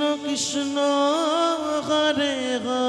কৃষ্ণ হরে হরে।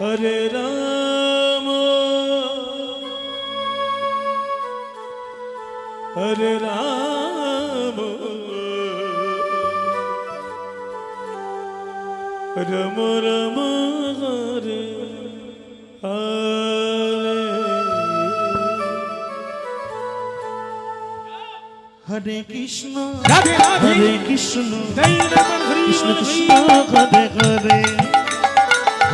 হরে রাম। হরে রাম। রম রম হরে হরে। হরে কৃষ্ণ। হরে কৃষ্ণ কৃষ্ণ। কৃষ্ণ হরে হরে।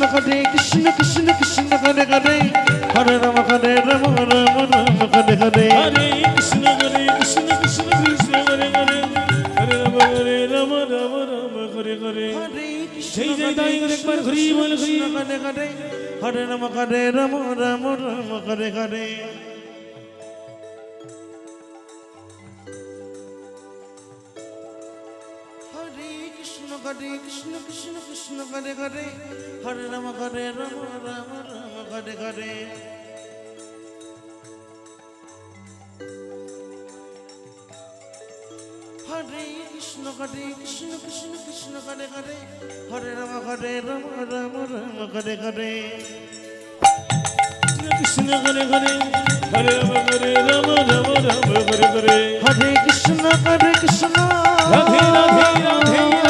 কৃষ্ণ হরে কৃষ্ণ কৃষ্ণ কৃষ্ণ হরে হরে। হরে রাম হরে রাম রাম রাম হরে হরে। হরে কৃষ্ণ হরে কৃষ্ণ কৃষ্ণ কৃষ্ণ হরে হরে। হরে রাম হরে রাম রাম রাম হরে হরে। জয় জয় দাই একবার হরি বল হরি। হরে রাম হরে রাম রাম রাম হরে হরে। হরে কৃষ্ণ কৃষ্ণ কৃষ্ণ হরে হরে হরে রাম হরে রাম রাম রাম হরে হরে হরে কৃষ্ণ হরে কৃষ্ণ কৃষ্ণ কৃষ্ণ হরে হরে হরে রাম হরে রাম রাম রাম হরে হরে কৃষ্ণ হরে হরে হরে রাম হরে রাম রাম রাম হরে হরে হরে কৃষ্ণ হরে কৃষ্ণ। রাধে রাধে রাধে।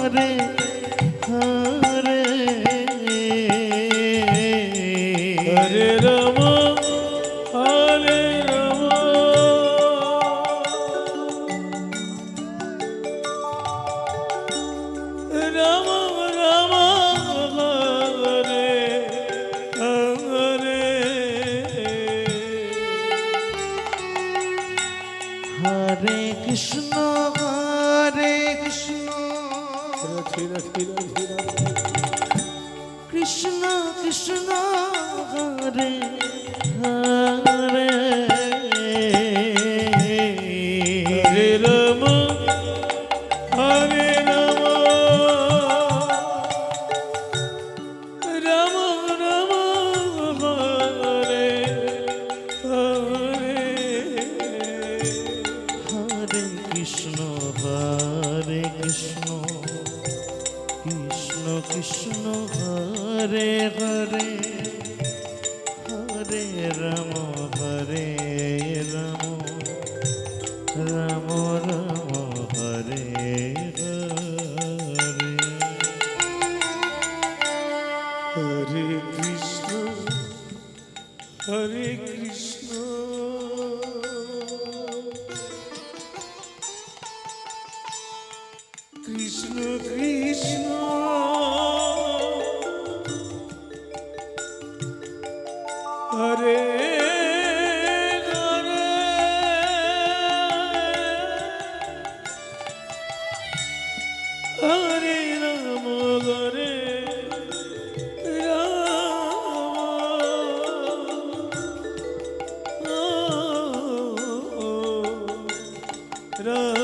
হরে হরে হরে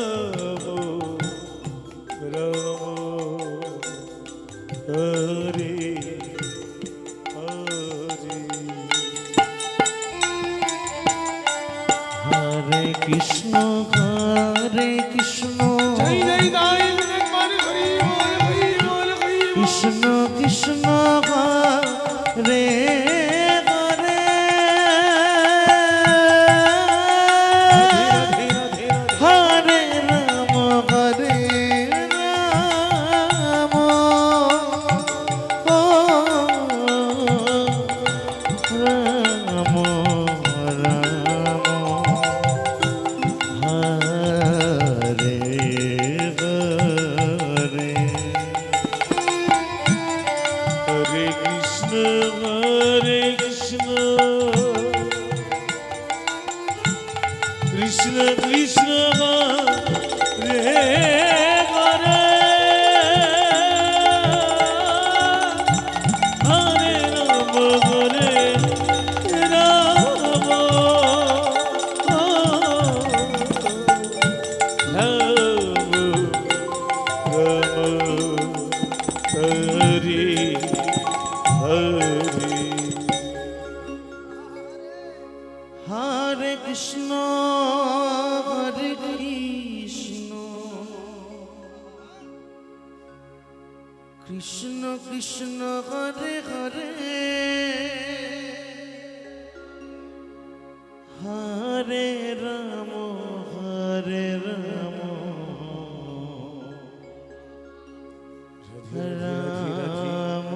রাম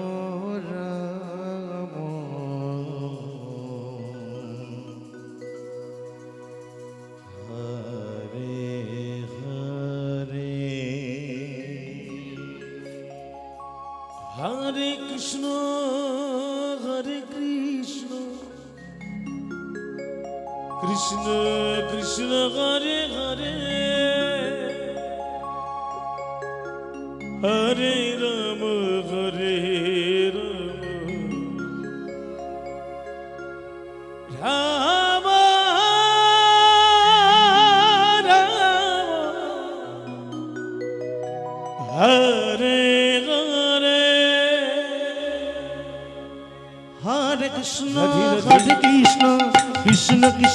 কৃষ্ণ হরে কৃষ্ণ কৃষ্ণ কৃষ্ণ হরে হরে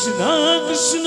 কৃষ্ণ কৃষ্ণ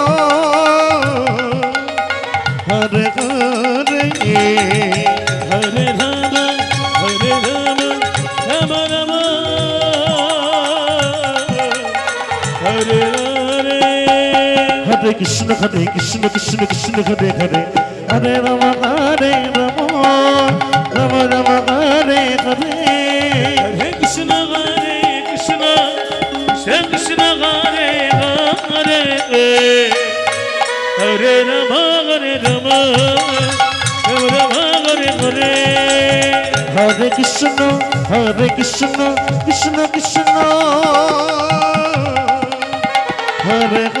কৃষ্ণ হরে কৃষ্ণ কৃষ্ণ কৃষ্ণ হরে হরে হরে রাম হরে রাম রাম রাম হরে হরে হরে কৃষ্ণ হরে কৃষ্ণ কৃষ্ণ কৃষ্ণ হরে হরে হরে রাম হরে রাম রাম রাম হরে হরে হরে কৃষ্ণ হরে কৃষ্ণ কৃষ্ণ কৃষ্ণ হরে হরে